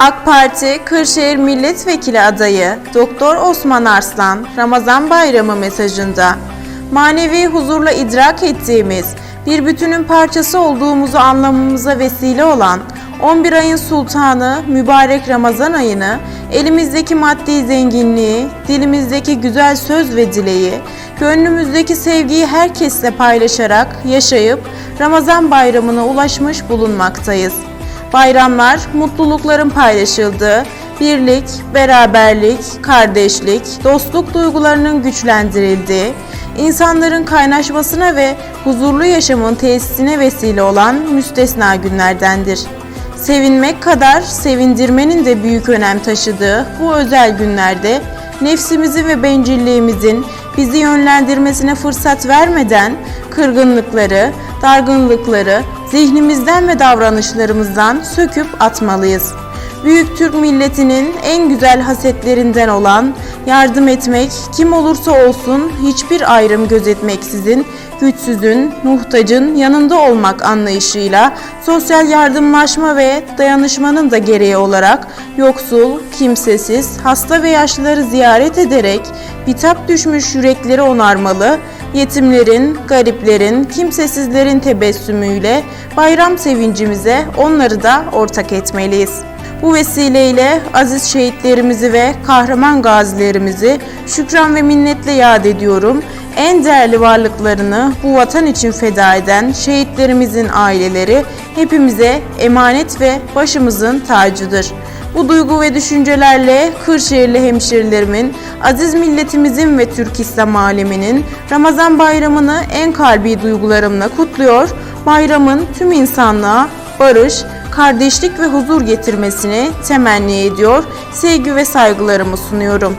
AK Parti Kırşehir Milletvekili adayı Doktor Osman Arslan Ramazan Bayramı mesajında manevi huzurla idrak ettiğimiz bir bütünün parçası olduğumuzu anlamamıza vesile olan 11 ayın sultanı mübarek Ramazan ayını elimizdeki maddi zenginliği, dilimizdeki güzel söz ve dileği, gönlümüzdeki sevgiyi herkesle paylaşarak yaşayıp Ramazan bayramına ulaşmış bulunmaktayız. Bayramlar mutlulukların paylaşıldığı, birlik, beraberlik, kardeşlik, dostluk duygularının güçlendirildiği, insanların kaynaşmasına ve huzurlu yaşamın tesisine vesile olan müstesna günlerdendir. Sevinmek kadar sevindirmenin de büyük önem taşıdığı bu özel günlerde nefsimizin ve bencilliğimizin bizi yönlendirmesine fırsat vermeden kırgınlıkları, dargınlıkları zihnimizden ve davranışlarımızdan söküp atmalıyız. Büyük Türk milletinin en güzel hasetlerinden olan yardım etmek, kim olursa olsun hiçbir ayrım gözetmeksizin güçsüzün, muhtacın yanında olmak anlayışıyla sosyal yardımlaşma ve dayanışmanın da gereği olarak yoksul, kimsesiz, hasta ve yaşlıları ziyaret ederek bitap düşmüş yürekleri onarmalı, yetimlerin, gariplerin, kimsesizlerin tebessümüyle bayram sevincimize onları da ortak etmeliyiz. Bu vesileyle aziz şehitlerimizi ve kahraman gazilerimizi şükran ve minnetle yad ediyorum. En değerli varlıklarını bu vatan için feda eden şehitlerimizin aileleri hepimize emanet ve başımızın tacıdır. Bu duygu ve düşüncelerle Kırşehirli hemşerilerimin, aziz milletimizin ve Türk İslam aleminin Ramazan bayramını en kalbi duygularımla kutluyor. Bayramın tüm insanlığa barış, kardeşlik ve huzur getirmesini temenni ediyor. Sevgi ve saygılarımı sunuyorum.